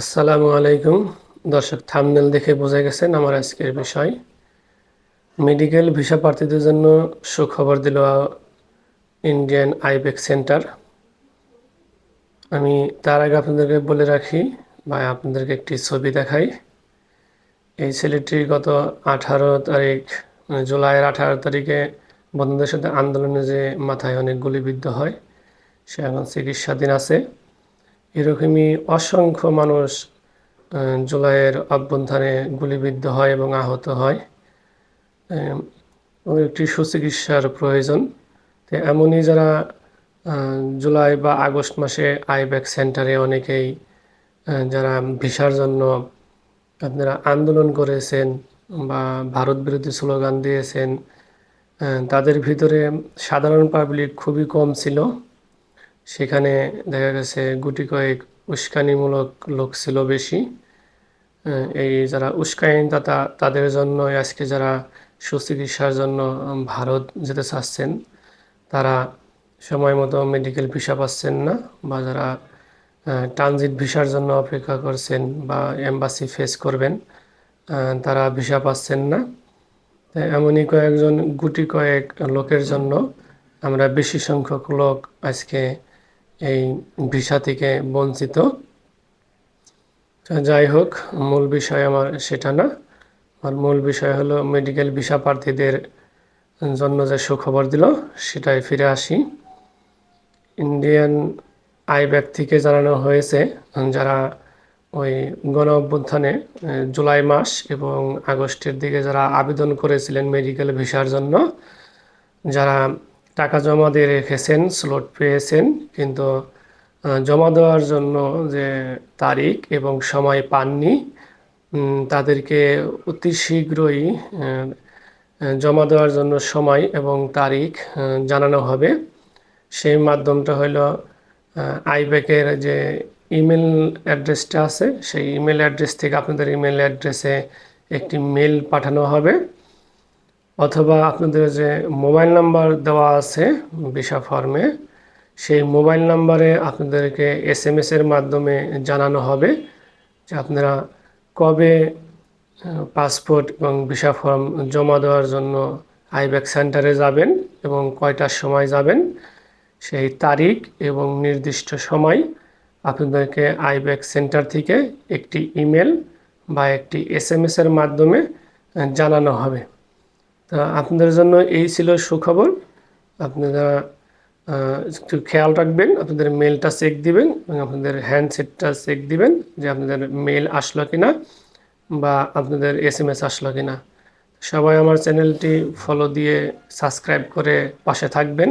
আসসালামু আলাইকুম। দর্শক, থামনেল দেখে বোঝা গেছেন আমার আজকের বিষয়। মেডিকেল ভিসা প্রার্থীদের জন্য সুখবর দিল ইন্ডিয়ান আইবেক সেন্টার। আমি তার আগে আপনাদেরকে বলে রাখি বা আপনাদেরকে একটি ছবি দেখাই। এই ছেলেটি গত আঠারো তারিখ মানে জুলাইয়ের আঠারো তারিখে বন্ধুদের সাথে আন্দোলনে যে মাথায় অনেক গুলিবিদ্ধ হয়, সে এখন চিকিৎসাধীন আছে। এরকমই অসংখ্য মানুষ জুলাইয়ের অভ্যন্থানে গুলিবিদ্ধ হয় এবং আহত হয়। একটি সুচিকিৎসার প্রয়োজন। তো এমনই যারা জুলাই বা আগস্ট মাসে আইব্যাক সেন্টারে অনেকেই যারা ভিসার জন্য আপনারা আন্দোলন করেছেন বা ভারত বিরোধী স্লোগান দিয়েছেন তাদের ভিতরে সাধারণ পাবলিক খুবই কম ছিল। সেখানে দেখা গেছে গুটি কয়েক উস্কানিমূলক লোক ছিল বেশি। এই যারা উস্কানিদাতা, তাদের জন্য আজকে যারা সুচিকিৎসার জন্য ভারত যেতে চাচ্ছেন, তারা সময় মতো মেডিকেল ভিসা পাচ্ছেন না বা যারা ট্রানজিট ভিসার জন্য অপেক্ষা করছেন বা এম্বাসি ফেস করবেন তারা ভিসা পাচ্ছেন না। এমনই কয়েকজন গুটি কয়েক লোকের জন্য আমরা বেশি সংখ্যক লোক আজকে এই ভিসা থেকে বঞ্চিত। যাই হোক মূল বিষয় আমার সেটা না। আমার মূল বিষয় হলো মেডিকেল ভিসা প্রার্থীদের জন্য যে সুখবর দিল সেটাই ফিরে আসি। ইন্ডিয়ান আইব্যাক থেকে জানানো হয়েছে, যারা ওই গণ অভ্যুত্থানে জুলাই মাস এবং আগস্টের দিকে যারা আবেদন করেছিলেন মেডিকেল ভিসার জন্য, যারা টাকা জমা দিয়ে রেখেছেন স্লট পেয়েছেন, কিন্তু জমা দেওয়ার জন্য যে তারিখ এবং সময় পাননি তাদেরকে অতি শীঘ্রই জমা দেওয়ার জন্য সময় এবং তারিখ জানানো হবে। সেই মাধ্যমটা হলো আইব্যাকের যে ইমেল অ্যাড্রেসটা আছে, সেই ইমেল অ্যাড্রেস থেকে আপনাদের ইমেল অ্যাড্রেসে একটি মেল পাঠানো হবে। অথবা আপনাদের যে মোবাইল নাম্বার দেওয়া আছে ভিসা ফর্মে, সেই মোবাইল নাম্বারে আপনাদেরকে এস এম এর মাধ্যমে জানানো হবে যে আপনারা কবে পাসপোর্ট এবং ভিসা ফর্ম জমা দেওয়ার জন্য আইব্যাক সেন্টারে যাবেন এবং কয়টার সময় যাবেন, সেই তারিখ এবং নির্দিষ্ট সময় আপনাদেরকে আইব্যাক সেন্টার থেকে একটি ইমেল বা একটি এস এম এর মাধ্যমে জানানো হবে। তা আপনাদের জন্য এই ছিল সুখবর। আপনারা একটু খেয়াল রাখবেন, আপনাদের মেলটা চেক দিবেন এবং আপনাদের হ্যান্ডসেটটা চেক দিবেন যে আপনাদের মেল আসলো কিনা বা আপনাদের এস এম এস আসলো কিনা। সবাই আমার চ্যানেলটি ফলো দিয়ে সাবস্ক্রাইব করে পাশে থাকবেন।